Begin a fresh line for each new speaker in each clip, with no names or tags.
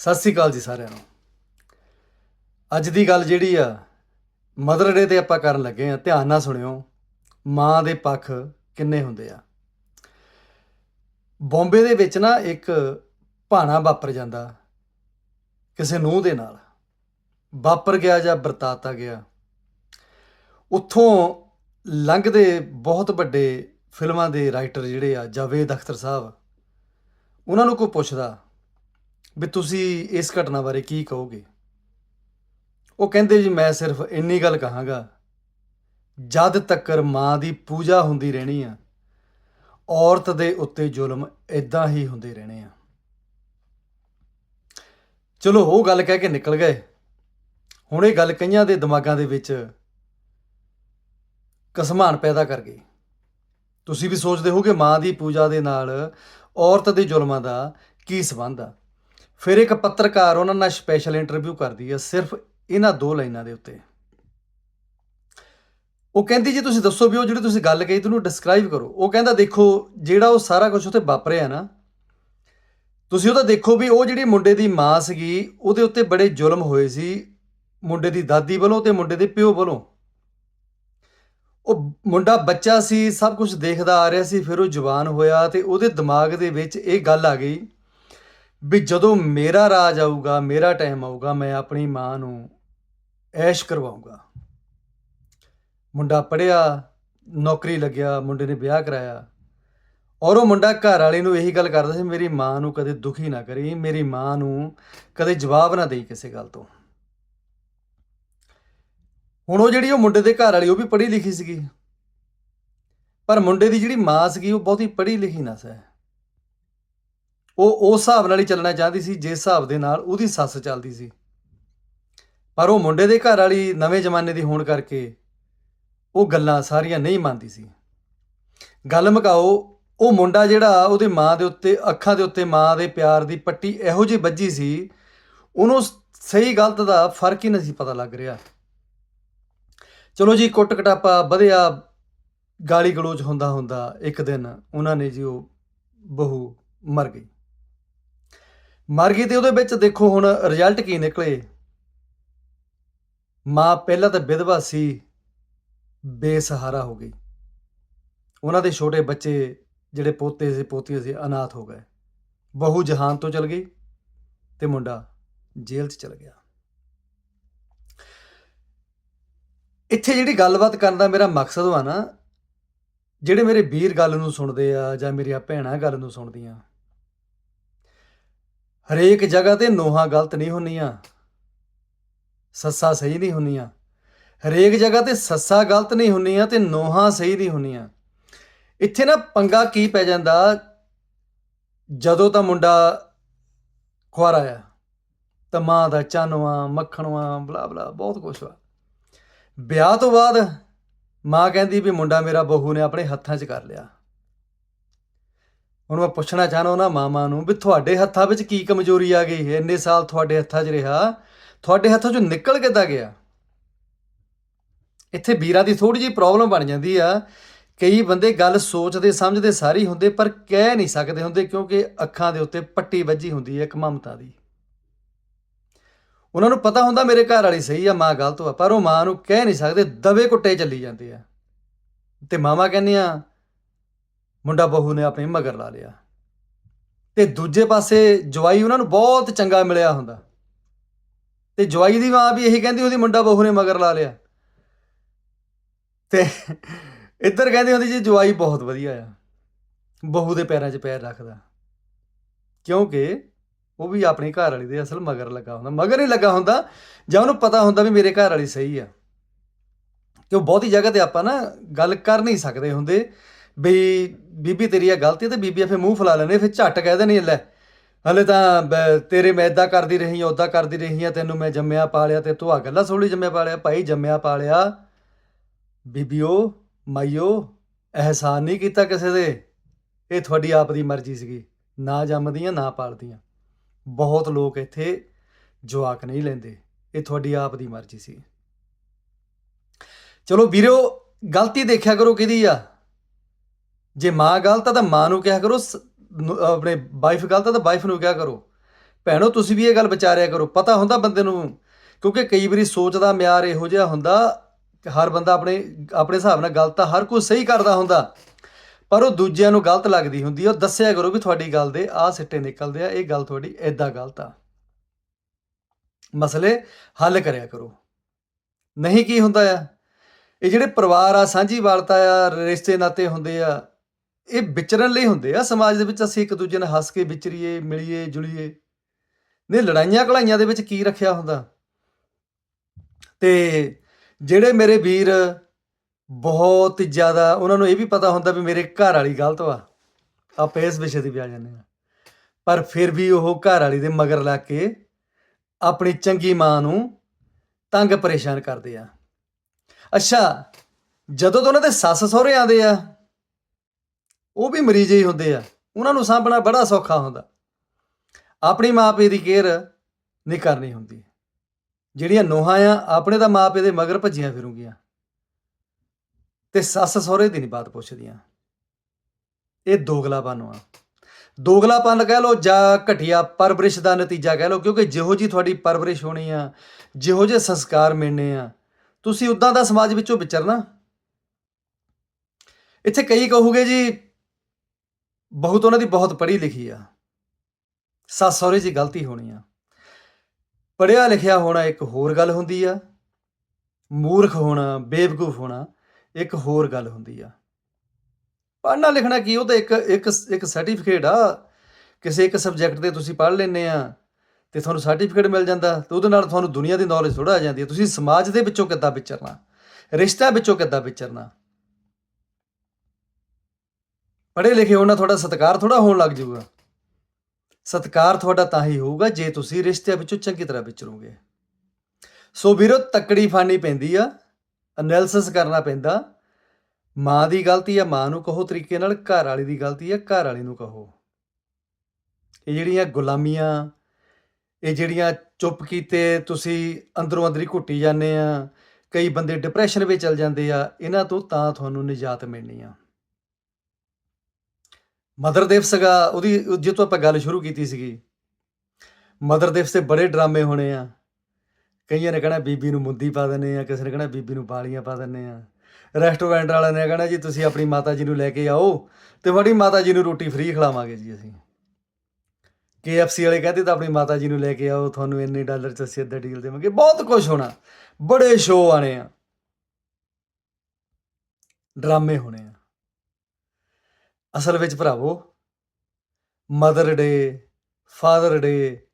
ਸਤਿ ਸ੍ਰੀ ਅਕਾਲ ਜੀ ਸਾਰਿਆਂ ਨੂੰ। ਅੱਜ ਦੀ ਗੱਲ ਜਿਹੜੀ ਆ ਮਦਰ ਡੇ ਤੇ ਆਪਾਂ ਕਰਨ ਲੱਗੇ ਆ, ਧਿਆਨ ਨਾਲ ਸੁਣਿਓ, ਮਾਂ ਦੇ ਪੱਖ ਕਿੰਨੇ ਹੁੰਦੇ ਆ। ਬੰਬੇ ਦੇ ਵਿੱਚ ਨਾ ਇੱਕ ਭਾਣਾ ਵਾਪਰ ਜਾਂਦਾ, ਕਿਸੇ ਨੂੰਹ ਦੇ ਨਾਲ। ਵਾਪਰ ਗਿਆ ਜਾਂ ਵਰਤਾਤਾ ਗਿਆ। ਉੱਥੋਂ ਲੰਘਦੇ ਬਹੁਤ ਵੱਡੇ ਫਿਲਮਾਂ ਦੇ ਰਾਈਟਰ ਜਿਹੜੇ ਆ, ਜਾਵੇਦ ਅਖਤਰ ਸਾਹਿਬ, ਉਹਨਾਂ ਨੂੰ ਕੋਈ ਪੁੱਛਦਾ ਵੀ ਤੁਸੀਂ ਇਸ ਘਟਨਾ ਬਾਰੇ ਕੀ ਕਹੋਗੇ? ਉਹ ਕਹਿੰਦੇ ਜੀ, ਮੈਂ ਸਿਰਫ ਇੰਨੀ ਗੱਲ ਕਹਾਂਗਾ, ਜਦ ਤੱਕਰ ਮਾਂ ਦੀ ਪੂਜਾ ਹੁੰਦੀ ਰਹਿਣੀ ਆ, ਔਰਤ ਦੇ ਉੱਤੇ ਜ਼ੁਲਮ ਇਦਾਂ ਹੀ ਹੁੰਦੇ ਰਹਿਣੇ ਆ। ਚਲੋ, ਉਹ ਗੱਲ ਕਹਿ ਕੇ ਨਿਕਲ ਗਏ। ਹੁਣ ਇਹ ਗੱਲ ਕਈਆਂ ਦੇ ਦਿਮਾਗਾਂ ਦੇ ਵਿੱਚ ਕਸਮਾਨ ਪੈਦਾ ਕਰ ਗਈ। ਤੁਸੀਂ ਵੀ ਸੋਚਦੇ ਹੋ ਕਿ ਮਾਂ ਦੀ ਪੂਜਾ ਦੇ ਨਾਲ ਔਰਤ ਦੇ ਜ਼ੁਲਮਾਂ ਦਾ ਕੀ ਸਬੰਧ ਆ? ਫਿਰ ਇੱਕ ਪੱਤਰਕਾਰ ਉਹਨਾਂ ਨਾਲ ਸਪੈਸ਼ਲ ਇੰਟਰਵਿਊ ਕਰਦੀ ਹੈ ਸਿਰਫ ਇਹਨਾਂ ਦੋ ਲਾਈਨਾਂ ਦੇ ਉੱਤੇ। ਉਹ ਕਹਿੰਦੀ, ਜੀ ਤੁਸੀਂ ਦੱਸੋ ਵੀ ਉਹ ਜਿਹੜੀ ਤੁਸੀਂ ਗੱਲ ਕਹੀ ਤੁਹਾਨੂੰ ਡਿਸਕ੍ਰਾਈਬ ਕਰੋ। ਉਹ ਕਹਿੰਦਾ, ਦੇਖੋ, ਜਿਹੜਾ ਉਹ ਸਾਰਾ ਕੁਝ ਉੱਥੇ ਵਾਪਰਿਆ ਨਾ, ਤੁਸੀਂ ਉਹਦਾ ਦੇਖੋ ਵੀ ਉਹ ਜਿਹੜੀ ਮੁੰਡੇ ਦੀ ਮਾਂ ਸੀਗੀ, ਉਹਦੇ ਉੱਤੇ ਬੜੇ ਜ਼ੁਲਮ ਹੋਏ ਸੀ, ਮੁੰਡੇ ਦੀ ਦਾਦੀ ਵੱਲੋਂ ਤੇ ਮੁੰਡੇ ਦੇ ਪਿਓ ਵੱਲੋਂ। ਉਹ ਮੁੰਡਾ ਬੱਚਾ ਸੀ, ਸਭ ਕੁਝ ਦੇਖਦਾ ਆ ਰਿਹਾ ਸੀ, ਫਿਰ ਉਹ ਜਵਾਨ ਹੋਇਆ ਤੇ ਉਹਦੇ ਦਿਮਾਗ ਦੇ ਵਿੱਚ ਇਹ ਗੱਲ ਆ ਗਈ ਵੀ ਜਦੋਂ ਮੇਰਾ ਰਾਜ ਆਊਗਾ, ਮੇਰਾ ਟਾਈਮ ਆਊਗਾ, ਮੈਂ ਆਪਣੀ ਮਾਂ ਨੂੰ ਐਸ਼ ਕਰਵਾਉਂਗਾ ਮੁੰਡਾ ਪੜਿਆ ਨੌਕਰੀ ਲੱਗਿਆ, ਮੁੰਡੇ ਨੇ ਵਿਆਹ ਕਰਾਇਆ। ਔਰ ਉਹ ਮੁੰਡਾ ਘਰ ਵਾਲੇ ਨੂੰ ਇਹੀ ਗੱਲ ਕਰਦਾ ਸੀ, ਮੇਰੀ ਮਾਂ ਨੂੰ ਕਦੇ ਦੁਖੀ ਨਾ ਕਰੀ, ਮੇਰੀ ਮਾਂ ਨੂੰ ਕਦੇ ਜਵਾਬ ਨਾ ਦੇਈ ਕਿਸੇ ਗੱਲ ਤੋਂ। ਹੁਣ ਉਹ ਜਿਹੜੀ ਉਹ ਮੁੰਡੇ ਦੇ ਘਰ ਵਾਲੀ ਉਹ ਵੀ ਪੜ੍ਹੀ ਲਿਖੀ ਸੀਗੀ। ਪਰ ਮੁੰਡੇ ਦੀ ਜਿਹੜੀ ਮਾਂ ਸੀਗੀ, ਉਹ ਬਹੁਤੀ ਪੜ੍ਹੀ ਲਿਖੀ ਨਾ ਸੀ। ਉਹ ਉਸ ਹਿਸਾਬ ਨਾਲ ਹੀ ਚੱਲਣਾ ਚਾਹਦੀ ਸੀ, ਜਿਸ ਹਿਸਾਬ ਦੇ ਨਾਲ ਉਹਦੀ ਸੱਸ ਚੱਲਦੀ ਸੀ। ਪਰ ਉਹ ਮੁੰਡੇ ਦੇ ਘਰ ਵਾਲੀ ਨਵੇਂ ਜ਼ਮਾਨੇ ਦੀ ਹੋਣ ਕਰਕੇ ਉਹ ਗੱਲਾਂ ਸਾਰੀਆਂ ਨਹੀਂ ਮੰਨਦੀ ਸੀ। ਗੱਲ ਮੁਕਾਓ, ਉਹ ਮੁੰਡਾ ਜਿਹੜਾ ਉਹਦੇ ਮਾਂ ਦੇ ਉੱਤੇ, ਅੱਖਾਂ ਦੇ ਉੱਤੇ ਮਾਂ ਦੇ ਪਿਆਰ ਦੀ ਪੱਟੀ ਇਹੋ ਜਿਹੀ ਵੱਜੀ ਸੀ, ਉਹਨੂੰ ਸਹੀ ਗਲਤ ਦਾ ਫ਼ਰਕ ਹੀ ਨਹੀਂ ਸੀ ਪਤਾ ਲੱਗ ਰਿਹਾ। ਚਲੋ ਜੀ ਕੁੱਟ ਕਟਾਪਾ ਵਧਿਆ ਗਾਲੀ ਗਲੋਚ ਹੁੰਦਾ ਹੁੰਦਾ ਇੱਕ ਦਿਨ ਉਹਨਾਂ ਨੇ ਜੀ ਉਹ ਬਹੂ ਮਰ ਗਈ। ਮਰ ਗਈ ਤੇ ਉਹਦੇ ਵਿੱਚ ਦੇਖੋ ਹੁਣ ਰਿਜ਼ਲਟ ਕੀ ਨਿਕਲੇ। ਮਾਂ ਪਹਿਲਾਂ ਤਾਂ ਵਿਧਵਾ ਸੀ, ਬੇਸਹਾਰਾ ਹੋ ਗਈ। ਉਹਨਾਂ ਦੇ ਛੋਟੇ ਬੱਚੇ ਜਿਹੜੇ ਪੋਤੇ ਸੀ, ਪੋਤੀਆਂ ਸੀ, ਅਨਾਥ ਹੋ ਗਏ। ਬਹੂ ਜਹਾਨ ਤੋਂ ਚਲ ਗਈ ਤੇ ਮੁੰਡਾ ਜੇਲ੍ਹ 'ਚ ਚਲ ਗਿਆ। ਇੱਥੇ ਜਿਹੜੀ ਗੱਲਬਾਤ ਕਰਨ ਦਾ ਮੇਰਾ ਮਕਸਦ ਵਾ ਨਾ, ਜਿਹੜੇ ਮੇਰੇ ਵੀਰ ਗੱਲ ਨੂੰ ਸੁਣਦੇ ਆ ਜਾਂ ਮੇਰੀਆਂ ਭੈਣਾਂ ਗੱਲ ਨੂੰ ਸੁਣਦੀਆਂ ਹਰੇਕ ਜਗ੍ਹਾ ਤੇ ਨੋਹਾਂ ਗਲਤ ਨਹੀਂ ਹੁੰਦੀਆਂ ਸੱਸਾ ਸਹੀ ਨਹੀਂ ਹੁੰਦੀਆਂ ਹਰੇਕ ਜਗ੍ਹਾ ਤੇ ਸੱਸਾ ਗਲਤ ਨਹੀਂ ਹੁੰਦੀਆਂ ਤੇ ਨੋਹਾਂ ਸਹੀ ਨਹੀਂ ਹੁੰਦੀਆਂ ਇੱਥੇ ਨਾ ਪੰਗਾ ਕੀ ਪੈ ਜਾਂਦਾ, ਜਦੋਂ ਤਾਂ ਮੁੰਡਾ ਖੁਆਰਾ ਆ ਤਾਂ ਮਾਂ ਦਾ ਚਾਨਵਾ, ਮੱਖਣਵਾ, ਬਲਾ ਬਲਾ, ਬਹੁਤ ਕੁਛ ਵਾ। ਵਿਆਹ ਤੋਂ ਬਾਅਦ ਮਾਂ ਕਹਿੰਦੀ ਵੀ ਮੁੰਡਾ ਮੇਰਾ ਬਹੂ ਨੇ ਆਪਣੇ ਹੱਥਾਂ 'ਚ ਕਰ ਲਿਆ। ਹੁਣ ਮੈਂ ਪੁੱਛਣਾ ਚਾਹਨਾ ਉਹਨਾਂ ਮਾਮਾ ਨੂੰ ਵੀ ਤੁਹਾਡੇ ਹੱਥਾਂ ਵਿੱਚ ਕੀ ਕਮਜ਼ੋਰੀ ਆ ਗਈ? ਇੰਨੇ ਸਾਲ ਤੁਹਾਡੇ ਹੱਥਾਂ 'ਚ ਰਿਹਾ। ਤੁਹਾਡੇ ਹੱਥਾਂ 'ਚੋਂ ਨਿਕਲ ਕਿੱਦਾਂ ਗਿਆ? ਇੱਥੇ ਵੀਰਾਂ ਦੀ ਥੋੜੀ ਜਿਹੀ ਪ੍ਰੋਬਲਮ ਬਣ ਜਾਂਦੀ ਆ। ਕਈ ਬੰਦੇ ਗੱਲ ਸੋਚਦੇ, ਸਮਝਦੇ ਸਾਰੀ ਹੁੰਦੇ ਪਰ ਕਹਿ ਨਹੀਂ ਸਕਦੇ ਹੁੰਦੇ ਕਿਉਂਕਿ ਅੱਖਾਂ ਦੇ ਉੱਤੇ ਪੱਟੀ ਵੱਜੀ ਹੁੰਦੀ ਹੈ ਇੱਕ ਮਮਤਾ ਦੀ। ਉਹਨਾਂ ਨੂੰ ਪਤਾ ਹੁੰਦਾ ਮੇਰੇ ਘਰ ਵਾਲੀ ਸਹੀ ਆ, ਮਾਂ ਗਲਤ ਆ, ਪਰ ਉਹ ਮਾਂ ਨੂੰ ਕਹਿ ਨਹੀਂ ਸਕਦੇ, ਦਵੇ ਕੁੱਟੇ ਚੱਲੀ ਜਾਂਦੇ ਆ। ਤੇ ਮਾਮਾ ਕਹਿੰਦੇ ਆ ਮੁੰਡਾ ਬਹੂ ਨੇ ਆਪਣੇ ਮਗਰ ਲਾ ਲਿਆ। ਤੇ ਦੂਜੇ ਪਾਸੇ ਜਵਾਈ ਉਹਨਾਂ ਨੂੰ ਬਹੁਤ ਚੰਗਾ ਮਿਲਿਆ ਹੁੰਦਾ। ਤੇ ਜਵਾਈ ਦੀ ਮਾਂ ਵੀ ਇਹੀ ਕਹਿੰਦੀ ਉਹਦੀ ਮੁੰਡਾ ਬਹੂ ਨੇ ਮਗਰ ਲਾ ਲਿਆ। ਤੇ ਇੱਧਰ ਕਹਿੰਦੇ ਹੁੰਦੀ ਜੀ, ਜਵਾਈ ਬਹੁਤ ਵਧੀਆ ਆ। ਬਹੂ ਦੇ ਪੈਰਾਂ 'ਚ ਪੈਰ ਰੱਖਦਾ। ਕਿਉਂਕਿ ਉਹ ਵੀ ਆਪਣੀ ਘਰ ਵਾਲੀ ਦੇ ਅਸਲ ਮਗਰ ਲੱਗਾ ਹੁੰਦਾ। ਮਗਰ ਹੀ ਲੱਗਾ ਹੁੰਦਾ, ਜਾਂ ਉਹਨੂੰ ਪਤਾ ਹੁੰਦਾ ਵੀ ਮੇਰੇ ਘਰ ਵਾਲੀ ਸਹੀ ਆ। ਕਿ ਉਹ ਬਹੁਤੀ ਜਗ੍ਹਾ ਤੇ ਆਪਾਂ ਨਾ ਗੱਲ ਕਰ ਨਹੀਂ ਸਕਦੇ ਹੁੰਦੇ। ਬਈ ਬੀਬੀ ਤੇਰੀ ਆ ਗਲਤੀ ਤੇ ਬੀਬੀ ਫੇ ਮੂੰਹ ਫੁਲਾ ਲੈਂਦੇ ਫਿਰ ਝੱਟ ਕਹਿ ਦੇਣੀ ਲੈ, ਹਲੇ ਤਾਂ, ਬ- ਤੇਰੇ ਮੈਂ ਇਦਾਂ ਕਰਦੀ ਰਹੀ ਉਦਾਂ ਕਰਦੀ ਰਹੀ ਆ ਤੈਨੂੰ ਮੈਂ ਜੰਮਿਆ ਪਾਲਿਆ ਤੇ ਤੂੰ ਆ ਗੱਲਾਂ ਸੋਲੀ ਜੰਮਿਆ ਪਾਲਿਆ ਭਾਈ ਜੰਮਿਆ ਪਾਲਿਆ ਬੀਬੀਓ, ਮਾਈਓ, ਅਹਿਸਾਨ ਨਹੀਂ ਕੀਤਾ ਕਿਸੇ ਦੇ। ਇਹ ਤੁਹਾਡੀ ਆਪ ਦੀ ਮਰਜ਼ੀ ਸੀਗੀ, ਨਾ ਜੰਮਦੀਆਂ, ਨਾ ਪਾਲਦੀਆਂ। ਬਹੁਤ ਲੋਕ ਇੱਥੇ ਜਵਾਕ ਨਹੀਂ ਲੈਂਦੇ, ਇਹ ਤੁਹਾਡੀ ਆਪ ਦੀ ਮਰਜ਼ੀ ਸੀ। ਚਲੋ ਵੀਰੋ, ਗਲਤੀ ਦੇਖਿਆ ਕਰੋ ਕਿਹਦੀ ਆ। ਜੇ ਮਾਂ ਗਲਤ ਆ ਤਾਂ ਮਾਂ ਨੂੰ ਕਿਹਾ ਕਰੋ, ਸ- ਆਪਣੇ ਵਾਈਫ ਗਲਤ ਆ ਤਾਂ ਵਾਈਫ ਨੂੰ ਕਿਹਾ ਕਰੋ। ਭੈਣੋ, ਤੁਸੀਂ ਵੀ ਇਹ ਗੱਲ ਵਿਚਾਰਿਆ ਕਰੋ, ਪਤਾ ਹੁੰਦਾ ਬੰਦੇ ਨੂੰ, ਕਿਉਂਕਿ ਕਈ ਵਾਰੀ ਸੋਚ ਦਾ ਮਿਆਰ ਇਹੋ ਜਿਹਾ ਹੁੰਦਾ, ਹਰ ਬੰਦਾ ਆਪਣੇ ਆਪਣੇ ਹਿਸਾਬ ਨਾਲ ਗਲਤ ਤਾਂ ਹਰ ਕੋਈ ਸਹੀ ਕਰਦਾ ਹੁੰਦਾ। ਪਰ ਉਹ ਦੂਜਿਆਂ ਨੂੰ ਗਲਤ ਲੱਗਦੀ ਹੁੰਦੀ ਆ, ਉਹ ਦੱਸਿਆ ਕਰੋ ਵੀ ਤੁਹਾਡੀ ਗੱਲ ਦੇ ਆਹ ਸਿੱਟੇ ਨਿਕਲਦੇ ਆ, ਇਹ ਗੱਲ ਤੁਹਾਡੀ ਐਦਾਂ ਗਲਤ ਆ। ਮਸਲੇ ਹੱਲ ਕਰਿਆ ਕਰੋ। ਨਹੀਂ ਕੀ ਹੁੰਦਾ ਆ? ਇਹ ਜਿਹੜੇ ਪਰਿਵਾਰ ਆ, ਸਾਂਝੀ ਵਾਲਤਾ ਆ, ਰਿਸ਼ਤੇ ਨਾਤੇ ਹੁੰਦੇ ਆ ਇਹ ਵਿਚਰਨ ਲਈ ਹੁੰਦੇ ਆ, ਸਮਾਜ ਦੇ ਵਿੱਚ ਅਸੀਂ ਇੱਕ ਦੂਜੇ ਨਾਲ ਹੱਸ ਕੇ ਵਿਚਰੀਏ, ਮਿਲੀਏ, ਜੁਲੀਏ। ਨੇ ਲੜਾਈਆਂ ਕੜਾਈਆਂ ਦੇ ਵਿੱਚ ਕੀ ਰੱਖਿਆ ਹੁੰਦਾ? ਤੇ ਜਿਹੜੇ ਮੇਰੇ ਵੀਰ ਬਹੁਤ ਜ਼ਿਆਦਾ, ਉਹਨਾਂ ਨੂੰ ਇਹ ਵੀ ਪਤਾ ਹੁੰਦਾ ਵੀ ਮੇਰੇ ਘਰ ਵਾਲੀ ਗਲਤ ਵਾ। ਆਪਾਂ ਇਸ ਵਿਸ਼ੇ ਤੇ ਵੀ ਆ ਜਾਂਦੇ ਆ ਪਰ ਫਿਰ ਵੀ ਉਹ ਘਰ ਵਾਲੀ ਦੇ ਮਗਰ ਲੱਗ ਕੇ ਆਪਣੀ ਚੰਗੀ ਮਾਂ ਨੂੰ ਤੰਗ ਪਰੇਸ਼ਾਨ ਕਰਦੇ ਆ। ਅੱਛਾ, ਜਦੋਂ ਤੋਂ ਉਹਨਾਂ ਦੇ ਸੱਸ ਸਹੁਰੇ ਆਉਂਦੇ ਆ ਉਹ ਵੀ ਮਰੀਜ਼ ਹੀ ਹੁੰਦੇ ਆ। ਉਹਨਾਂ ਨੂੰ ਸਾਂਭਣਾ ਬੜਾ ਸੌਖਾ ਹੁੰਦਾ। ਆਪਣੀ ਮਾਪੇ ਦੀ ਕੇਅਰ ਨਹੀਂ ਕਰਨੀ ਹੁੰਦੀ। ਜਿਹੜੀਆਂ ਨੋਹਾਂ ਆ, ਆਪਣੇ ਦਾ ਮਾਪੇ ਦੇ ਮਗਰ ਭੱਜੀਆਂ ਫਿਰੂਗੀਆਂ। ਤੇ ਸੱਸ ਸਹੁਰੇ ਦੀ ਨਹੀਂ ਬਾਤ ਪੁੱਛਦੀਆਂ। ਇਹ ਦੋਗਲਾਪਨ ਆ। ਦੋਗਲਾਪਨ ਕਹਿ ਲਓ ਜਾਂ ਘਟੀਆ ਪਰਵਰਿਸ਼ ਦਾ ਨਤੀਜਾ ਕਹਿ ਲਓ, ਕਿਉਂਕਿ ਜਿਹੋ ਜੀ ਤੁਹਾਡੀ ਪਰਵਰਿਸ਼ ਹੋਣੀ ਆ, ਜਿਹੋ ਜਿਹੇ ਸੰਸਕਾਰ ਮਿਲਣੇ ਆ, ਤੁਸੀਂ ਉਦਾਂ ਦਾ ਸਮਾਜ ਵਿੱਚੋਂ ਵਿਚਰਨਾ। ਇੱਥੇ ਕਈ ਕਹੋਗੇ ਜੀ ਬਹੁਤ ਉਹਨਾਂ ਦੀ ਬਹੁਤ ਪੜ੍ਹੀ ਲਿਖੀ ਆ। ਸੱਸ ਸਹੁਰੇ 'ਚ ਗਲਤੀ ਹੋਣੀ ਆ। ਪੜ੍ਹਿਆ ਲਿਖਿਆ ਹੋਣਾ ਇੱਕ ਹੋਰ ਗੱਲ ਹੁੰਦੀ ਆ। ਮੂਰਖ ਹੋਣਾ, ਬੇਵਕੂਫ ਹੋਣਾ ਇੱਕ ਹੋਰ ਗੱਲ ਹੁੰਦੀ ਆ। ਪੜ੍ਹਨਾ ਲਿਖਣਾ ਕੀ, ਉਹ ਤਾਂ ਇੱਕ ਇੱਕ ਇੱਕ ਸਰਟੀਫਿਕੇਟ ਆ। ਕਿਸੇ ਇੱਕ ਸਬਜੈਕਟ ਤੇ ਤੁਸੀਂ ਪੜ੍ਹ ਲੈਂਦੇ ਆ ਤੇ ਤੁਹਾਨੂੰ ਸਰਟੀਫਿਕੇਟ ਮਿਲ ਜਾਂਦਾ ਤੇ ਉਹਦੇ ਨਾਲ ਤੁਹਾਨੂੰ ਦੁਨੀਆ ਦੀ ਨੌਲੇਜ ਥੋੜਾ ਆ ਜਾਂਦੀ ਹੈ ਤੁਸੀਂ ਸਮਾਜ ਦੇ ਵਿੱਚੋਂ ਕਿੱਦਾਂ ਵਿਚਰਨਾ, ਰਿਸ਼ਤਿਆਂ ਵਿੱਚੋਂ ਕਿੱਦਾਂ ਵਿਚਰਨਾ। ਪੜ੍ਹੇ ਲਿਖੇ ਉਹਨਾਂ ਤੁਹਾਡਾ ਸਤਿਕਾਰ ਥੋੜਾ ਹੋਣ ਲੱਗ ਜਾਊਗਾ। ਸਤਿਕਾਰ ਤੁਹਾਡਾ ਤਾਂ ਹੀ ਹੋਊਗਾ ਜੇ ਤੁਸੀਂ ਰਿਸ਼ਤਿਆਂ ਵਿੱਚੋਂ ਚੰਗੀ ਤਰ੍ਹਾਂ ਵਿਚਰੋਗੇ। ਸੋ ਵੀਰੋ, ਤੱਕੜੀ ਫਾਨੀ ਪੈਂਦੀ ਆ ਐਨਾਲਿਸਿਸ ਕਰਨਾ ਪੈਂਦਾ। ਮਾਂ ਦੀ ਗਲਤੀ ਆ, ਮਾਂ ਨੂੰ ਕਹੋ ਤਰੀਕੇ ਨਾਲ, ਘਰ ਵਾਲੀ ਦੀ ਗਲਤੀ ਆ, ਘਰ ਵਾਲੀ ਨੂੰ ਕਹੋ। ਇਹ ਜਿਹੜੀਆਂ ਗੁਲਾਮੀਆਂ, ਇਹ ਜਿਹੜੀਆਂ ਚੁੱਪ ਕੀਤੇ ਤੁਸੀਂ ਅੰਦਰੋਂ ਅੰਦਰੀ ਘੁੱਟੀ ਜਾਂਦੇ ਆ, ਕਈ ਬੰਦੇ ਡਿਪਰੈਸ਼ਨ ਵਿੱਚ ਚਲ ਜਾਂਦੇ ਆ, ਇਹਨਾਂ ਤੋਂ ਤਾਂ ਤੁਹਾਨੂੰ ਨਿਜਾਤ ਮਿਲਣੀ ਆ। ਮਦਰ ਦਿਵਸ ਗਾ ਉਹਦੀ ਜੇ ਤੋਂ ਆਪਾਂ ਗੱਲ ਸ਼ੁਰੂ ਕੀਤੀ ਸੀਗੀ, ਮਦਰ ਦਿਵਸ ਦੇ ਬੜੇ ਡਰਾਮੇ ਹੋਣੇ ਆ। ਕਈਆਂ ਨੇ ਕਹਿਣਾ ਬੀਬੀ ਨੂੰ ਮੁੰਦੀ ਪਾ ਦਿੰਨੇ ਆ, ਕਿਸੇ ਨੇ ਕਹਿਣਾ ਬੀਬੀ ਨੂੰ ਬਾਲੀਆਂ ਪਾ ਦਿੰਨੇ ਆ। ਰੈਸਟੋਰੈਂਟ ਵਾਲਿਆਂ ਨੇ ਕਹਿਣਾ ਜੀ, ਤੁਸੀਂ ਆਪਣੀ ਮਾਤਾ ਜੀ ਨੂੰ ਲੈ ਕੇ ਆਓ ਤੇ ਤੁਹਾਡੀ ਮਾਤਾ ਜੀ ਨੂੰ ਰੋਟੀ ਫ੍ਰੀ ਖਿਲਾਵਾਂਗੇ ਜੀ ਅਸੀਂ। KFC ਵਾਲੇ ਕਹਿੰਦੇ ਤਾਂ ਆਪਣੀ ਮਾਤਾ ਜੀ ਨੂੰ ਲੈ ਕੇ ਆਓ, ਤੁਹਾਨੂੰ ਇੰਨੇ ਡਾਲਰ ਚ ਅਸੀਂ ਅੱਧਾ ਡੀਲ ਦੇਵਾਂਗੇ। ਬਹੁਤ ਕੁਝ ਹੋਣਾ, ਬੜੇ ਸ਼ੋਅ ਆਣੇ ਆ। ਡਰਾਮੇ ਹੋਣੇ ਆ। ਅਸਲ ਵਿੱਚ ਭਰਾਵੋ, ਮਦਰ ਡੇ, ਫਾਦਰ ਡੇ,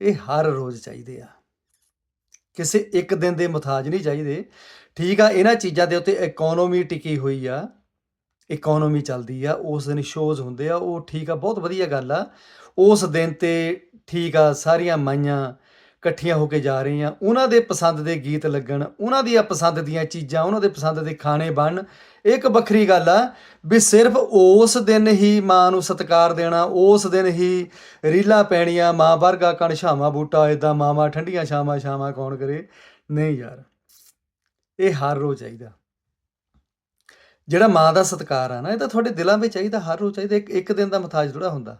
ਇਹ ਹਰ ਰੋਜ਼ ਚਾਹੀਦੇ ਆ। ਕਿਸੇ ਇੱਕ ਦਿਨ ਦੇ ਮੁਤਾਜ ਨਹੀਂ ਚਾਹੀਦੇ। ਠੀਕ ਆ, ਇਹਨਾਂ ਚੀਜ਼ਾਂ ਦੇ ਉੱਤੇ ਇਕਨੋਮੀ ਟਿਕੀ ਹੋਈ ਆ ਇਕਨੋਮੀ ਚੱਲਦੀ ਆ, ਉਸ ਦਿਨ ਸ਼ੋਜ਼ ਹੁੰਦੇ ਆ, ਉਹ ਠੀਕ ਆ, ਬਹੁਤ ਵਧੀਆ ਗੱਲ ਆ। ਉਸ ਦਿਨ ਤੇ ਠੀਕ ਆ, ਸਾਰੀਆਂ ਮਾਈਆਂ ਇਕੱਠੀਆਂ ਹੋ ਕੇ ਜਾ ਰਹੀਆਂ। ਉਹਨਾਂ ਦੇ ਪਸੰਦ ਦੇ ਗੀਤ ਲੱਗਣ, ਉਹਨਾਂ ਦੀਆਂ ਪਸੰਦ ਦੀਆਂ ਚੀਜ਼ਾਂ, ਉਹਨਾਂ ਦੇ ਪਸੰਦ ਦੇ ਖਾਣੇ ਬਣ ਇੱਕ ਵੱਖਰੀ ਗੱਲ ਆ ਵੀ ਸਿਰਫ ਉਸ ਦਿਨ ਹੀ ਮਾਂ ਨੂੰ ਸਤਿਕਾਰ ਦੇਣਾ, ਉਸ ਦਿਨ ਹੀ ਰੀਲਾਂ ਪੈਣੀਆਂ, ਮਾਂ ਵਰਗਾ ਕਣ ਛਾਵਾਂ ਬੂਟਾ ਇਦਾਂ ਮਾਵਾਂ ਠੰਡੀਆਂ ਛਾਵਾਂ ਛਾਵਾਂ ਕੌਣ ਕਰੇ? ਨਹੀਂ ਯਾਰ, ਇਹ ਹਰ ਰੋਜ਼ ਚਾਹੀਦਾ। ਜਿਹੜਾ ਮਾਂ ਦਾ ਸਤਿਕਾਰ ਆ ਨਾ, ਇਹ ਤਾਂ ਤੁਹਾਡੇ ਦਿਲਾਂ ਵਿੱਚ ਚਾਹੀਦਾ, ਹਰ ਰੋਜ਼ ਚਾਹੀਦਾ, ਇੱਕ ਇੱਕ ਦਿਨ ਦਾ ਮਥਾਜ ਥੋੜਾ ਹੁੰਦਾ।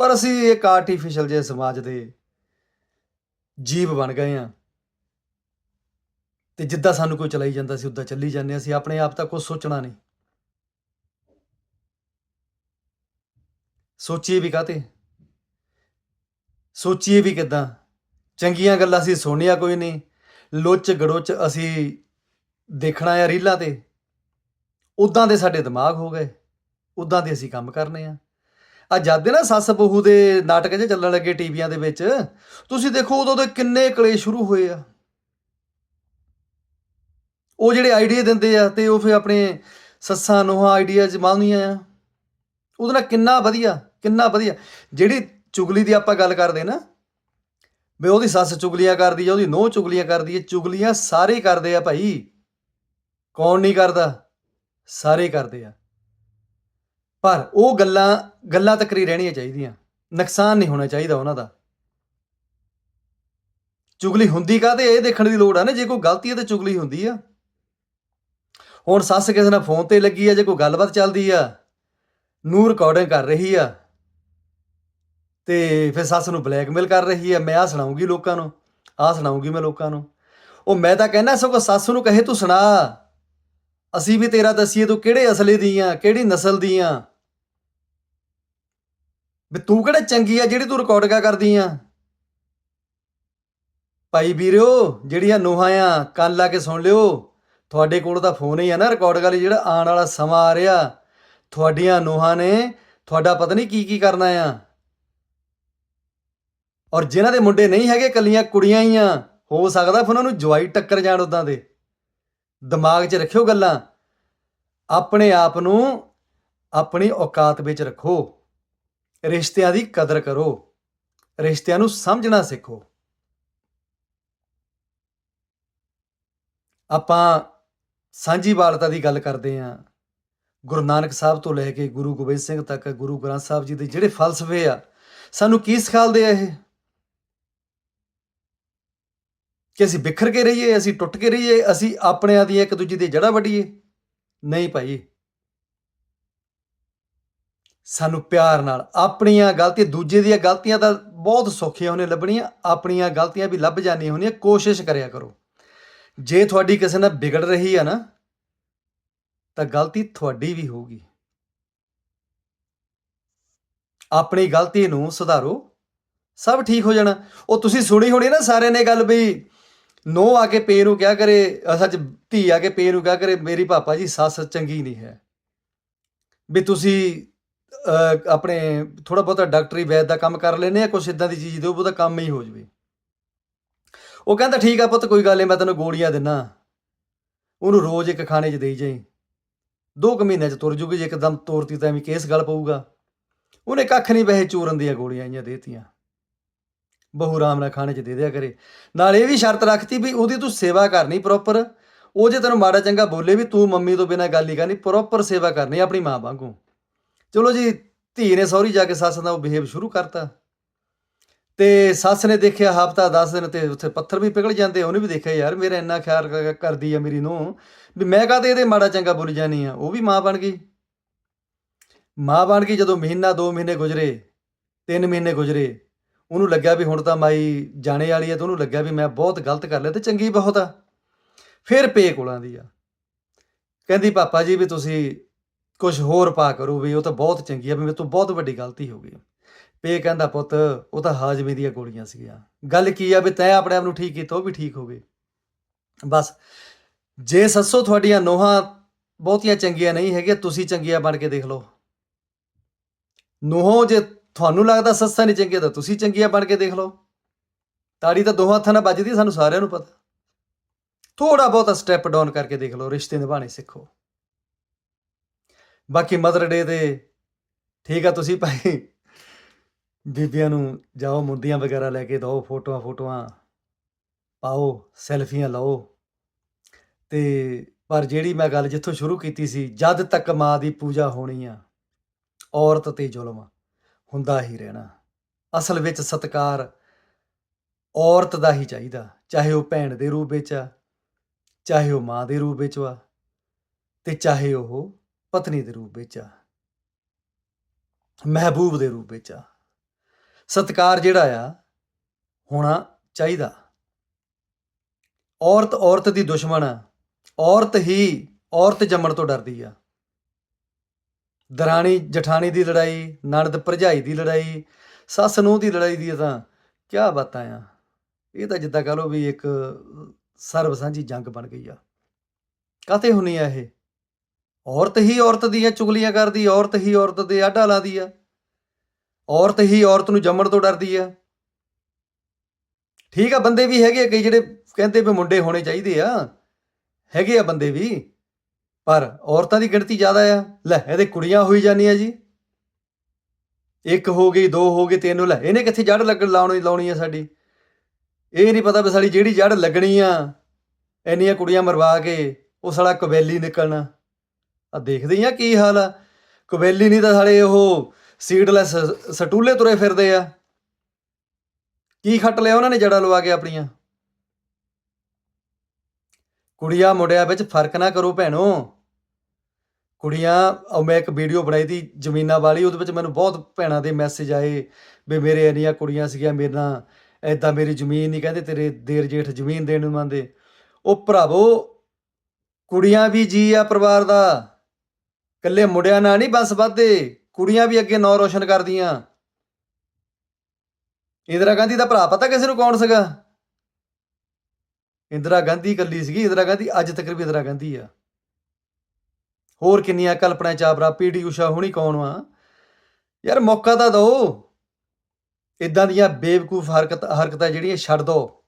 ਪਰ ਅਸੀਂ ਇੱਕ ਆਰਟੀਫੀਸ਼ੀਅਲ ਜੇ ਸਮਾਜ ਦੇ ਜੀਵ ਬਣ ਗਏ ਆ ਤੇ ਜਿੱਦਾਂ ਸਾਨੂੰ ਕੋਈ ਚਲਾਈ ਜਾਂਦਾ ਸੀ, ਉਦਾਂ ਚੱਲੀ ਜਾਂਦੇ ਹਾਂ। ਅਸੀਂ। ਆਪਣੇ ਆਪ ਤਾਂ ਕੁਝ ਸੋਚਣਾ ਨਹੀਂ। ਸੋਚੀਏ ਵੀ ਕਾਤੇ ਸੋਚੀਏ ਵੀ ਕਿਦਾਂ? ਚੰਗੀਆਂ ਗੱਲਾਂ ਅਸੀਂ ਸੁਣਨੀਆਂ ਕੋਈ ਨਹੀਂ। ਲੋਚ ਗੜੋਚ ਅਸੀਂ ਦੇਖਣਾ ਆ ਰੀਲਾਂ ਤੇ। ਉਦਾਂ ਦੇ ਸਾਡੇ ਦਿਮਾਗ ਹੋ ਗਏ। ਉਦਾਂ ਦੇ ਅਸੀਂ ਕੰਮ ਕਰਨੇ ਆ। ਆ ਜਦ ਨਾ ਸੱਸ ਬਹੂ ਦੇ ਨਾਟਕ ਜੇ ਚੱਲਣ ਲੱਗੇ ਟੀਵੀਆਂ ਦੇ ਵਿੱਚ, ਤੁਸੀਂ ਦੇਖੋ ਉਦੋਂ ਦੇ ਕਿੰਨੇ ਕਲੇਸ਼ ਸ਼ੁਰੂ ਹੋਏ ਆ। ਉਹ ਜਿਹੜੇ ਆਈਡੀਆ ਦਿੰਦੇ ਆ ਤੇ ਉਹ ਫਿਰ ਆਪਣੇ ਸੱਸਾਂ ਨੂੰਹਾਂ ਆਈਡੀਆ ਜਮਾਉਂਦੀਆਂ ਆ। ਉਹਦੇ ਨਾਲ ਕਿੰਨਾ ਵਧੀਆ ਕਿੰਨਾ ਵਧੀਆ। ਜਿਹੜੀ ਚੁਗਲੀ ਦੀ ਆਪਾਂ ਗੱਲ ਕਰਦੇ ਨਾ, ਵੀ ਉਹਦੀ ਸੱਸ ਚੁਗਲੀਆਂ ਕਰਦੀ ਆ, ਉਹਦੀ ਨੂੰਹ ਚੁਗਲੀਆਂ ਕਰਦੀ ਹੈ ਚੁਗਲੀਆਂ ਸਾਰੇ ਕਰਦੇ ਆ ਭਾਈ। ਕੌਣ ਨਹੀਂ ਕਰਦਾ, ਸਾਰੇ ਕਰਦੇ ਆ। ਪਰ ਉਹ ਗੱਲਾਂ ਗੱਲਾਂ ਤੱਕ ਹੀ ਰਹਿਣੀਆਂ ਚਾਹੀਦੀਆਂ। ਨੁਕਸਾਨ ਨਹੀਂ ਹੋਣਾ ਚਾਹੀਦਾ ਉਹਨਾਂ ਦਾ। ਚੁਗਲੀ ਹੁੰਦੀ ਕਾਹਤੇ ਇਹ ਦੇਖਣ ਦੀ ਲੋੜ ਆ ਨਾ, ਜੇ ਕੋਈ ਗਲਤੀ ਹੈ ਤੇ ਚੁਗਲੀ ਹੁੰਦੀ ਆ। ਹੁਣ ਸੱਸ ਕਿਸੇ ਨਾਲ ਫੋਨ ਤੇ ਲੱਗੀ ਆ, ਜੇ ਕੋਈ ਗੱਲਬਾਤ ਚੱਲਦੀ ਆ, ਨੂੰ ਰਿਕਾਰਡਿੰਗ ਕਰ ਰਹੀ ਆ, ਤੇ ਫਿਰ ਸੱਸ ਨੂੰ ਬਲੈਕਮੇਲ ਕਰ ਰਹੀ ਆ, ਮੈਂ ਆ ਸੁਣਾਉਂਗੀ ਲੋਕਾਂ ਨੂੰ ਆ ਸੁਣਾਉਂਗੀ ਮੈਂ ਲੋਕਾਂ ਨੂੰ। ਉਹ ਮੈਂ ਤਾਂ ਕਹਿੰਦਾ ਸਗੋਂ ਸੱਸ ਨੂੰ ਕਹੇ, ਤੂੰ ਸੁਣਾ, ਅਸੀਂ ਵੀ ਤੇਰਾ ਦੱਸੀਏ, ਤੂੰ ਕਿਹੜੇ ਅਸਲੇ ਦੀ ਆ, ਕਿਹੜੀ ਨਸਲ ਦੀ ਆ? ਵੀ ਤੂੰ ਕਿਹੜਾ ਚੰਗੀ ਆ ਜਿਹੜੀ ਤੂੰ ਰਿਕਾਰਡਿੰਗਾਂ ਕਰਦੀ ਆ? ਭਾਈ ਵੀਰਿਓ ਜਿਹੜੀਆਂ ਨੋਹਾਂ ਆ, ਕੰਨ ਲਾ ਕੇ ਸੁਣ ਲਿਓ। ਤੁਹਾਡੇ ਕੋਲ ਤਾਂ ਫੋਨ ਹੀ ਆ ਨਾ ਰਿਕਾਰਡ ਵਾਲੀ, ਜਿਹੜਾ ਆਉਣ ਵਾਲਾ ਸਮਾਂ ਆ ਰਿਹਾ। ਤੁਹਾਡੀਆਂ ਨੋਹਾਂ ਨੇ ਤੁਹਾਡਾ ਪਤਾ ਨਹੀਂ ਕੀ ਕੀ ਕਰਨਾ ਆ। ਔਰ ਜਿਨ੍ਹਾਂ ਦੇ ਮੁੰਡੇ ਨਹੀਂ ਹੈਗੇ ਕੱਲੀਆਂ ਕੁੜੀਆਂ ਹੀ ਆ, ਹੋ ਸਕਦਾ ਫਿਰ ਉਹਨਾਂ ਨੂੰ ਜਵਾਈ ਟੱਕਰ ਜਾਣ ਉਦਾਂ ਦੇ। ਦਿਮਾਗ 'ਚ ਰੱਖਿਓ ਗੱਲਾਂ। ਆਪਣੇ ਆਪ ਨੂੰ ਆਪਣੀ ਔਕਾਤ ਵਿੱਚ ਰੱਖੋ। ਰਿਸ਼ਤਿਆਂ ਦੀ ਕਦਰ ਕਰੋ, ਰਿਸ਼ਤਿਆਂ ਨੂੰ ਸਮਝਣਾ ਸਿੱਖੋ। ਆਪਾਂ ਸਾਂਝੀ ਵਾਲਤਾ ਦੀ ਗੱਲ ਕਰਦੇ ਆਂ ਗੁਰੂ ਨਾਨਕ ਸਾਹਿਬ ਤੋਂ ਲੈ ਕੇ ਗੁਰੂ ਗੋਬਿੰਦ ਸਿੰਘ ਤੱਕ, ਗੁਰੂ ਗ੍ਰੰਥ ਸਾਹਿਬ ਜੀ ਦੇ ਜਿਹੜੇ ਫਲਸਫੇ ਆ, ਸਾਨੂੰ ਕੀ ਸਿਖਾਉਂਦੇ ਆ ਇਹ? ਕਿ ਅਸੀਂ ਵਿਖਰ ਕੇ ਰਹੀਏ, ਅਸੀਂ ਟੁੱਟ ਕੇ ਰਹੀਏ, ਅਸੀਂ ਆਪਣਿਆਂ ਦੀ ਇੱਕ ਦੂਜੇ ਦੀ ਜੜਾ ਵੱਢੀਏ? ਨਹੀਂ ਭਾਈ। ਸਾਨੂੰ ਪਿਆਰ ਨਾਲ ਆਪਣੀਆਂ ਗਲਤੀਆਂ ਦੂਜੇ ਦੀਆਂ ਗਲਤੀਆਂ ਤਾਂ ਬਹੁਤ ਸੌਖੀਆਂ ਹੋਣੇ ਲੱਭਣੀਆਂ ਆਪਣੀਆਂ ਗਲਤੀਆਂ ਵੀ ਲੱਭ ਜਾਣੀਆਂ ਹੋਣੀਆਂ ਕੋਸ਼ਿਸ਼ ਕਰਿਆ ਕਰੋ। ਜੇ ਤੁਹਾਡੀ ਕਿਸੇ ਨਾਲ ਵਿਗੜ ਰਹੀ ਆ ਨਾ ਤਾਂ ਗਲਤੀ ਤੁਹਾਡੀ ਵੀ ਹੋਊਗੀ। ਆਪਣੀ ਗਲਤੀ ਨੂੰ ਸੁਧਾਰੋ ਸਭ ਠੀਕ ਹੋ ਜਾਣਾ। ਉਹ ਤੁਸੀਂ ਸੁਣੀ ਹੋਣੀ ਨਾ ਸਾਰਿਆਂ ਨੇ ਗੱਲ ਵੀ ਨੋ ਆ ਕੇ ਪੇ ਨੂੰ ਕਿਹਾ ਕਰੇ ਅ, ਸੱਚ ਧੀ ਆ ਕੇ ਪੇ ਨੂੰ ਕਿਹਾ ਕਰੇ ਮੇਰੀ ਪਾਪਾ ਜੀ ਸੱਸ ਚੰਗੀ ਨਹੀਂ ਹੈ। ਵੀ ਤੁਸੀਂ ਆਪਣੇ ਥੋੜਾ ਬਹੁਤਾ ਡਾਕਟਰੀ ਵੈਦ ਦਾ ਕੰਮ ਕਰ ਲੈਨੇ ਆ, ਕੁਛ ਇਦਾਂ ਦੀ ਚੀਜ਼ ਦਿਓ ਉਹਦਾ ਕੰਮ ਹੀ ਹੋ ਜਵੇ। ਉਹ ਕਹਿੰਦਾ, ਠੀਕ ਆ ਪੁੱਤ, ਕੋਈ ਗੱਲ ਨਹੀਂ ਮੈਂ ਤੈਨੂੰ ਗੋਲੀਆਂ ਦਿੰਨਾ। ਉਹਨੂੰ ਰੋਜ਼ ਇੱਕ ਖਾਣੇ 'ਚ ਦੇਈ ਜਾਈ। ਦੋ ਕੁ ਮਹੀਨਿਆਂ 'ਚ ਤੁਰ ਜੂਗੀ, ਜੇ ਇੱਕਦਮ ਤੋਰਤੀ ਤਾਂ ਐਵੇਂ ਕੇਸ ਗੱਲ ਪਊਗਾ। ਉਹਨੇ ਕੱਖ ਨਹੀਂ ਵੈਸੇ ਚੂਰਨ ਦੀਆਂ ਗੋਲੀਆਂ ਆਈਆਂ ਦੇਤੀਆਂ। ਬਹੂ ਰਾਮ ਨਾਲ ਖਾਣੇ 'ਚ ਦੇ ਦਿਆ ਕਰੇ। ਨਾਲ ਇਹ ਵੀ ਸ਼ਰਤ ਰੱਖਤੀ ਵੀ ਉਹਦੀ ਤੂੰ ਸੇਵਾ ਕਰਨੀ ਪ੍ਰੋਪਰ ਉਹ ਜੇ ਤੈਨੂੰ ਮਾੜਾ ਚੰਗਾ ਬੋਲੇ ਵੀ ਤੂੰ ਮੰਮੀ ਤੋਂ ਬਿਨਾਂ ਗੱਲ ਹੀ ਕਰਨੀ ਪ੍ਰੋਪਰ ਸੇਵਾ ਕਰਨੀ ਆਪਣੀ ਮਾਂ ਵਾਂਗੂ। ਚਲੋ ਜੀ, ਧੀ ਨੇ ਸਹੁਰੀ ਜਾ ਕੇ ਸੱਸ ਦਾ ਉਹ ਬਿਹੇਵ ਸ਼ੁਰੂ ਕਰਤਾ। ਤੇ ਸੱਸ ਨੇ ਦੇਖਿਆ ਹਫਤਾ 10 ਦਿਨ ਤੇ ਉੱਥੇ ਪੱਥਰ ਵੀ ਪਿਘਲ ਜਾਂਦੇ, ਉਹਨੇ ਵੀ ਦੇਖਿਆ, ਯਾਰ ਮੇਰਾ ਇੰਨਾ ਖਿਆਲ ਕਰਦੀ ਆ ਮੇਰੀ ਨੂੰ ਵੀ ਮੈਂ ਕਾਹਤੇ ਇਹਦੇ ਮਾੜਾ ਚੰਗਾ ਬੋਲੀ ਜਾਨੀ ਆ? ਉਹ ਵੀ ਮਾਂ ਬਣ ਗਈ। ਮਾਂ ਬਣ ਗਈ ਜਦੋਂ ਮਹੀਨਾ 2 ਮਹੀਨੇ ਗੁਜ਼ਰੇ 3 ਮਹੀਨੇ ਗੁਜ਼ਰੇ, ਉਹਨੂੰ ਲੱਗਿਆ ਵੀ ਹੁਣ ਤਾਂ ਮਾਈ ਜਾਣੇ ਵਾਲੀ ਆ ਤੇ ਉਹਨੂੰ ਲੱਗਿਆ ਵੀ ਮੈਂ ਬਹੁਤ ਗਲਤ ਕਰ ਲਿਆ ਤੇ ਚੰਗੀ ਬਹੁਤ ਆ। ਫਿਰ ਪੇ ਕੋਲਾਂ ਦੀ ਆ। ਕਹਿੰਦੀ, ਪਾਪਾ ਜੀ ਵੀ ਤੁਸੀਂ ਕੁਝ ਹੋਰ ਪਾ ਕਰੋ ਵੀ ਉਹ ਤਾਂ ਬਹੁਤ ਚੰਗੀ ਆ, ਵੀ ਮੇਰੇ ਤੋਂ ਬਹੁਤ ਵੱਡੀ ਗਲਤੀ ਹੋ ਗਈ। ਪੇ ਕਹਿੰਦਾ ਪੁੱਤ, ਉਹ ਤਾਂ ਹਾਜ਼ਮੇ ਦੀਆਂ ਗੋਲੀਆਂ ਸੀਗੀਆਂ। ਗੱਲ ਕੀ ਆ ਵੀ ਤੈਂ ਆਪਣੇ ਆਪ ਨੂੰ ਠੀਕ ਕੀਤਾ, ਉਹ ਵੀ ਠੀਕ ਹੋ ਗਏ। ਬਸ, ਜੇ ਸੱਸੋ ਤੁਹਾਡੀਆਂ ਨੋਹਾਂ ਬਹੁਤੀਆਂ ਚੰਗੀਆਂ ਨਹੀਂ ਹੈਗੀਆਂ, ਤੁਸੀਂ ਚੰਗੀਆਂ ਬਣ ਕੇ ਦੇਖ ਲਓ। ਨੋਹਾਂ ਜੇ ਤੁਹਾਨੂੰ ਲੱਗਦਾ ਸੱਸਾਂ ਨਹੀਂ ਚੰਗੀਆਂ, ਤਾਂ ਤੁਸੀਂ ਚੰਗੀਆਂ ਬਣ ਕੇ ਦੇਖ ਲਓ। ਤਾੜੀ ਤਾਂ ਦੋਹਾਂ ਹੱਥਾਂ ਨਾਲ ਵੱਜਦੀ ਸਾਨੂੰ ਸਾਰਿਆਂ ਨੂੰ ਪਤਾ। ਥੋੜਾ ਬਹੁਤਾ ਸਟੈਪ ਡਾਊਨ ਕਰਕੇ ਦੇਖ ਲਓ, ਰਿਸ਼ਤੇ ਨਿਭਾਣੇ ਸਿੱਖੋ। ਬਾਕੀ ਮਦਰ ਡੇ ਤੇ ਠੀਕ ਆ ਤੁਸੀਂ ਭਾਈ। ਬੀਬੀਆਂ ਨੂੰ ਜਾਓ ਮੁੰਦੀਆਂ ਵਗੈਰਾ ਲੈ ਕੇ ਦਿਓ ਫੋਟੋਆਂ ਫੋਟੋਆਂ ਪਾਓ, ਸੈਲਫੀਆਂ ਲਓ। ਤੇ ਪਰ ਜਿਹੜੀ ਮੈਂ ਗੱਲ ਜਿੱਥੋਂ ਸ਼ੁਰੂ ਕੀਤੀ ਸੀ, ਜਦ ਤੱਕ ਮਾਂ ਦੀ ਪੂਜਾ ਹੋਣੀ ਆ, ਔਰਤ ਤੇ ਜ਼ੁਲਮ ਹੁੰਦਾ ਹੀ ਰਹਿਣਾ। ਅਸਲ ਵਿੱਚ ਸਤਕਾਰ ਔਰਤ ਦਾ ਹੀ ਚਾਹੀਦਾ, ਚਾਹੇ ਉਹ ਭੈਣ ਦੇ ਰੂਪ ਵਿੱਚ ਆ, ਚਾਹੇ ਉਹ ਮਾਂ ਦੇ ਰੂਪ ਵਿੱਚ ਆ ਤੇ ਚਾਹੇ ਉਹ ਪਤਨੀ ਦੇ ਰੂਪ ਵਿੱਚ ਆ, ਮਹਿਬੂਬ ਦੇ ਰੂਪ ਵਿੱਚ ਆ। ਸਤਕਾਰ ਜਿਹੜਾ ਆ, ਹੋਣਾ ਚਾਹੀਦਾ। ਔਰਤ ਔਰਤ ਦੀ ਦੁਸ਼ਮਣ ਆ, ਔਰਤ ਹੀ ਔਰਤ ਜੰਮਣ ਤੋਂ ਡਰਦੀ ਆ। ਦਰਾਣੀ ਜਠਾਣੀ ਦੀ ਲੜਾਈ, ਨਣਦ ਭਰਜਾਈ ਦੀ ਲੜਾਈ, ਸੱਸ ਨੂੰਹ ਦੀ ਲੜਾਈ ਦੀ ਤਾਂ ਕੀ ਬਾਤਾਂ ਆ। ਇਹ ਤਾਂ ਜਿੱਦਾਂ ਕਹ ਲਓ ਵੀ ਇੱਕ ਸਰਬ ਸਾਂਝੀ ਜੰਗ ਬਣ ਗਈ ਆ। ਕਾਤੇ ਹੁੰਨੀ ਆ ਇਹ? ਔਰਤ ਹੀ ਔਰਤ ਦੀਆਂ ਚੁਗਲੀਆਂ ਕਰਦੀ ਔਰਤ ਹੀ ਔਰਤ ਦੇ ਆਡਾ ਲਾਦੀ ਆ ਔਰਤ ਹੀ ਔਰਤ ਨੂੰ ਜੰਮਣ ਤੋਂ ਡਰਦੀ ਆ ਠੀਕ ਆ, ਬੰਦੇ ਵੀ ਹੈਗੇ ਕਈ ਜਿਹੜੇ ਕਹਿੰਦੇ ਵੀ ਮੁੰਡੇ ਹੋਣੇ ਚਾਹੀਦੇ ਆ। ਹੈਗੇ ਆ ਬੰਦੇ ਵੀ, ਪਰ ਔਰਤਾਂ ਦੀ ਗਿਣਤੀ ਜ਼ਿਆਦਾ ਆ। ਲੈ, ਇਹਦੇ ਕੁੜੀਆਂ ਹੋਈ ਜਾਂਦੀਆਂ ਜੀ। ਇੱਕ ਹੋ ਗਈ, ਦੋ ਹੋ ਗਏ, ਤਿੰਨ, ਲੈ, ਇਹਨੇ ਕਿੱਥੇ ਜੜ ਲੱਗਣ ਲਾਉਣੀ ਲਾਉਣੀ ਆ ਸਾਡੀ? ਇਹ ਨਹੀਂ ਪਤਾ ਵੀ ਸਾਡੀ ਜਿਹੜੀ ਜੜ ਲੱਗਣੀ ਆ, ਇੰਨੀਆਂ ਕੁੜੀਆਂ ਮਰਵਾ ਕੇ ਉਹ ਸਾਲਾ ਕਬੈਲੀ ਨਿਕਲਣਾ। ਆ ਦੇਖਦੇ ਆ ਕੀ ਹਾਲ ਆ। ਕਬੈਲੀ ਨਹੀਂ ਤਾਂ ਸਾਲੇ ਉਹ ਸੀਡਲੈਸ ਸਟੂਲੇ ਤੁਰੇ ਫਿਰਦੇ ਆ। ਕੀ ਖੱਟ ਲਿਆ ਉਹਨਾਂ ਨੇ ਜੜਾ ਲਵਾ ਕੇ ਆਪਣੀਆਂ। ਕੁੜੀਆਂ ਮੁੰਡਿਆਂ ਵਿੱਚ ਫ਼ਰਕ ਨਾ ਕਰੋ ਭੈਣੋ। ਕੁੜੀਆਂ ਉਹ ਮੈਂ ਇੱਕ ਵੀਡੀਓ ਬਣਾਈ ਤੀ ਜ਼ਮੀਨਾਂ ਵਾਲੀ, ਉਹਦੇ ਵਿੱਚ ਮੈਨੂੰ ਬਹੁਤ ਭੈਣਾਂ ਦੇ ਮੈਸੇਜ ਆਏ ਵੀ ਮੇਰੇ ਇੰਨੀਆਂ ਕੁੜੀਆਂ ਸੀਗੀਆਂ ਮੇਰੇ ਨਾਲ ਐਦਾਂ ਮੇਰੀ ਜ਼ਮੀਨ ਨਹੀਂ ਕਹਿੰਦੇ, ਤੇਰੇ ਦੇਰ ਜੇਠ ਜ਼ਮੀਨ ਦੇਣ ਨੂੰ ਮੰਨਦੇ। ਉਹ ਭਰਾਵੋ, ਕੁੜੀਆਂ ਵੀ ਜੀ ਆ ਪਰਿਵਾਰ ਦਾ। ਇਕੱਲੇ ਮੁੰਡਿਆਂ ਨਾਲ ਨਹੀਂ, ਬਸ ਵੱਧਦੇ ਕੁੜੀਆਂ ਵੀ ਅੱਗੇ ਨਾਂ ਰੋਸ਼ਨ ਕਰਦੀਆਂ। ਇੰਦਰਾ ਗਾਂਧੀ ਦਾ ਭਰਾ ਪਤਾ ਕਿਸੇ ਨੂੰ ਕੌਣ ਸੀਗਾ? ਇੰਦਰਾ ਗਾਂਧੀ ਇਕੱਲੀ ਸੀਗੀ। ਇੰਦਰਾ ਗਾਂਧੀ ਅੱਜ ਤੱਕ ਵੀ ਇੰਦਰਾ ਗਾਂਧੀ ਆ। ਹੋਰ ਕਿੰਨੀਆਂ ਕਲਪਨਾ ਚਾਵਲਾ ਪੀਡੀ ਊਸ਼ਾ ਹੁਣੀ ਕੌਣ ਵਾ ਯਾਰ ਮੌਕਾ ਤਾਂ ਦਿਓ। ਇਦਾਂ ਦੀਆਂ ਬੇਵਕੂਫ ਹਰਕਤ, ਹਰਕਤਾਂ ਜਿਹੜੀਆਂ ਛੱਡ ਦੋ।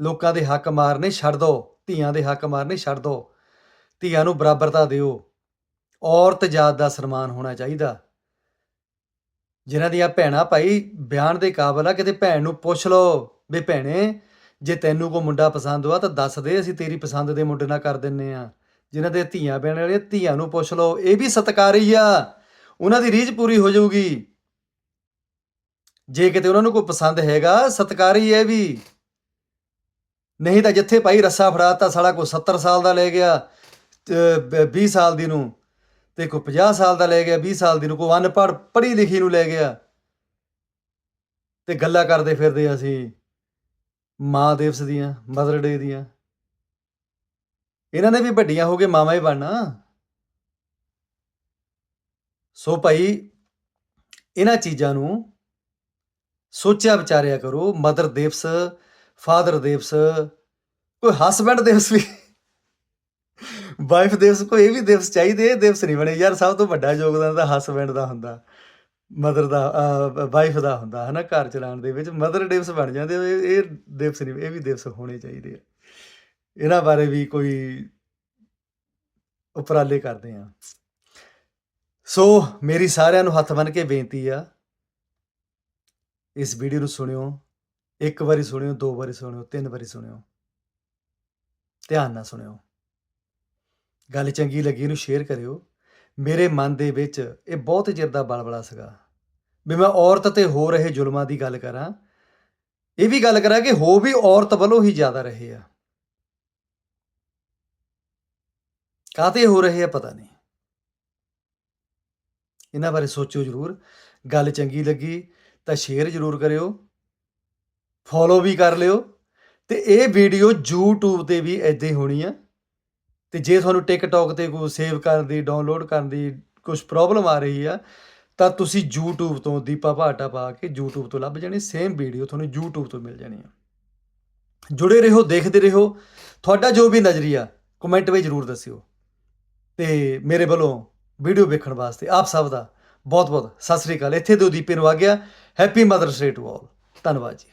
ਲੋਕਾਂ ਦੇ ਹੱਕ ਮਾਰਨੇ ਛੱਡ ਦੋ। ਧੀਆਂ ਦੇ ਹੱਕ ਮਾਰਨੇ ਛੱਡ ਦੋ। ਧੀਆਂ ਨੂੰ ਬਰਾਬਰਤਾ ਦਿਓ। ਔਰਤ ਜਾਤ ਦਾ ਸਨਮਾਨ ਹੋਣਾ ਚਾਹੀਦਾ। ਜਿਨ੍ਹਾਂ ਦੀਆਂ ਭੈਣਾਂ ਭਾਈ ਬਿਆਨ ਦੇ ਕਾਬਲ ਆ, ਕਿਤੇ ਭੈਣ ਨੂੰ ਪੁੱਛ ਲਓ ਵੀ ਭੈਣੇ, ਜੇ ਤੈਨੂੰ ਕੋ ਮੁੰਡਾ ਪਸੰਦ ਆ ਤਾਂ ਦੱਸ ਦੇ, ਅਸੀਂ ਤੇਰੀ ਪਸੰਦ ਦੇ ਮੁੰਡੇ ਨਾਲ ਕਰ ਦਿੰਨੇ ਆ। ਜਿਨ੍ਹਾਂ ਦੇ ਧੀਆਂ ਬਹਿਣ ਵਾਲੇ ਧੀਆਂ ਨੂੰ ਪੁੱਛ ਲਓ, ਇਹ ਵੀ ਸਤਿਕਾਰੀ ਆ। ਉਹਨਾਂ ਦੀ ਰੀਝ ਪੂਰੀ ਹੋ ਜਾਊਗੀ। ਜੇ ਕਿਤੇ ਉਹਨਾਂ ਨੂੰ ਕੋਈ ਪਸੰਦ ਹੈਗਾ, ਸਤਿਕਾਰੀ ਹੈ ਵੀ। ਨਹੀਂ ਤਾਂ ਜਿੱਥੇ ਭਾਈ ਰੱਸਾ ਫੜਾਤਾ, ਸਾਲਾ ਕੋਈ 70 ਸਾਲ ਦਾ ਲੈ ਗਿਆ ਤੇ 20 ਸਾਲ ਦੀ ਨੂੰ। ਤੇ ਕੋਈ 50 ਸਾਲ ਦਾ ਲੈ ਗਿਆ 20 ਸਾਲ ਦੀ ਨੂੰ ਕੋਈ ਅਨਪੜ੍ਹ ਪੜ੍ਹੀ ਲਿਖੀ ਨੂੰ ਲੈ ਗਿਆ। ਤੇ ਗੱਲਾਂ ਕਰਦੇ ਫਿਰਦੇ ਅਸੀਂ, ਮਾਂ ਦਿਵਸ ਦੀਆਂ, ਮਦਰ ਡੇ ਦੀਆਂ। ਇਹਨਾਂ ਨੇ ਵੀ ਵੱਡੀਆਂ ਹੋ ਕੇ ਮਾਵਾਂ ਹੀ ਬਣਨਾ। ਸੋ ਭਾਈ, ਇਹਨਾਂ ਚੀਜ਼ਾਂ ਨੂੰ ਸੋਚਿਆ ਵਿਚਾਰਿਆ ਕਰੋ, ਮਦਰ ਦਿਵਸ, ਫਾਦਰ ਦਿਵਸ, ਕੋਈ ਹਸਬੈਂਡ ਦਿਵਸ ਵੀ। ਵਾਈਫ ਦਿਵਸ ਕੋਈ ਇਹ ਵੀ ਦਿਵਸ ਚਾਹੀਦੇ, ਇਹ ਦਿਵਸ ਨਹੀਂ ਬਣੇ। ਯਾਰ ਸਭ ਤੋਂ ਵੱਡਾ ਯੋਗਦਾਨ ਤਾਂ ਹਸਬੈਂਡ ਦਾ ਹੁੰਦਾ। ਮਦਰ ਦਾ ਵਾਈਫ ਦਾ ਹੁੰਦਾ, ਹਨਾ, ਘਰ ਚਲਾਉਣ ਦੇ ਵਿੱਚ। ਮਦਰ ਦਿਵਸ ਬਣ ਜਾਂਦੇ ਇਹ ਇਹ ਦਿਵਸ ਨਹੀਂ, ਇਹ ਵੀ ਦਿਵਸ ਹੋਣੇ ਚਾਹੀਦੇ ਆ। ਇਹਨਾਂ ਬਾਰੇ ਵੀ ਕੋਈ ਉਪਰਾਲੇ ਕਰਦੇ ਆ। ਸੋ, ਮੇਰੀ ਸਾਰਿਆਂ ਨੂੰ ਹੱਥ ਬੰਨ ਕੇ ਬੇਨਤੀ ਆ, ਇਸ ਵੀਡੀਓ ਨੂੰ ਸੁਣਿਓ, ਇੱਕ ਵਾਰੀ ਸੁਣਿਓ, ਦੋ ਵਾਰੀ ਸੁਣਿਓ, ਤਿੰਨ ਵਾਰੀ ਸੁਣਿਓ। ਧਿਆਨ ਨਾਲ ਸੁਣਿਓ। ਗੱਲ ਚੰਗੀ ਲੱਗੀ ਇਹਨੂੰ ਸ਼ੇਅਰ ਕਰਿਓ। ਮੇਰੇ ਮਨ ਦੇ ਵਿੱਚ ਇਹ ਬਹੁਤ ਚਿਰ ਦਾ ਬਲਬਲਾ ਸੀਗਾ। ਵੀ ਮੈਂ ਔਰਤ ਤੇ ਹੋ ਰਹੇ ਜ਼ੁਲਮਾਂ ਦੀ ਗੱਲ ਕਰਾਂ, ਇਹ ਵੀ ਗੱਲ ਕਰਾਂ ਕਿ ਹੋ ਵੀ ਔਰਤ ਵੱਲੋਂ ਹੀ ਜ਼ਿਆਦਾ ਰਹੇ ਆ। ਕਾਤੇ ਹੋ ਰਹੇ ਆ ਪਤਾ ਨਹੀਂ। ਇਹਨਾਂ ਬਾਰੇ ਸੋਚਿਓ ਜ਼ਰੂਰ। ਗੱਲ ਚੰਗੀ ਲੱਗੀ ਤਾਂ ਸ਼ੇਅਰ ਜ਼ਰੂਰ ਕਰਿਓ। ਫੋਲੋ ਵੀ ਕਰ ਲਿਓ। ਤੇ ਇਹ ਵੀਡੀਓ YouTube ਤੇ ਵੀ ਐਦਾਂ ਹੀ ਹੋਣੀ ਆ। ਤੇ ਜੇ ਤੁਹਾਨੂੰ TikTok ਤੇ ਕੋਈ ਸੇਵ ਕਰਨ ਦੀ ਡਾਊਨਲੋਡ ਕਰਨ ਦੀ ਕੁਝ ਪ੍ਰੋਬਲਮ ਆ ਰਹੀ ਆ, ਤਾਂ ਤੁਸੀਂ YouTube ਤੋਂ ਦੀਪਾ ਭਾਟਾ ਪਾ ਕੇ YouTube ਤੋਂ ਲੱਭ ਜਾਣੀ ਸੇਮ ਵੀਡੀਓ ਤੁਹਾਨੂੰ YouTube ਤੋਂ ਮਿਲ ਜਾਣੀ ਆ। ਜੁੜੇ ਰਹੋ, ਦੇਖਦੇ ਰਹੋ। ਤੁਹਾਡਾ ਜੋ ਵੀ ਨਜ਼ਰੀਆ ਕਮੈਂਟ ਵਿੱਚ ਜ਼ਰੂਰ ਦੱਸਿਓ। ਤੇ ਮੇਰੇ ਵੱਲੋਂ ਵੀਡੀਓ ਵੇਖਣ ਵਾਸਤੇ ਆਪ ਸਭ ਦਾ ਬਹੁਤ ਬਹੁਤ ਸਤਿ ਸ੍ਰੀ ਅਕਾਲ। ਇੱਥੇ ਦੋ ਦੀਪੇ ਨੂੰ ਆ ਗਿਆ। Happy mother's day to all ਧੰਨਵਾਦ ਜੀ।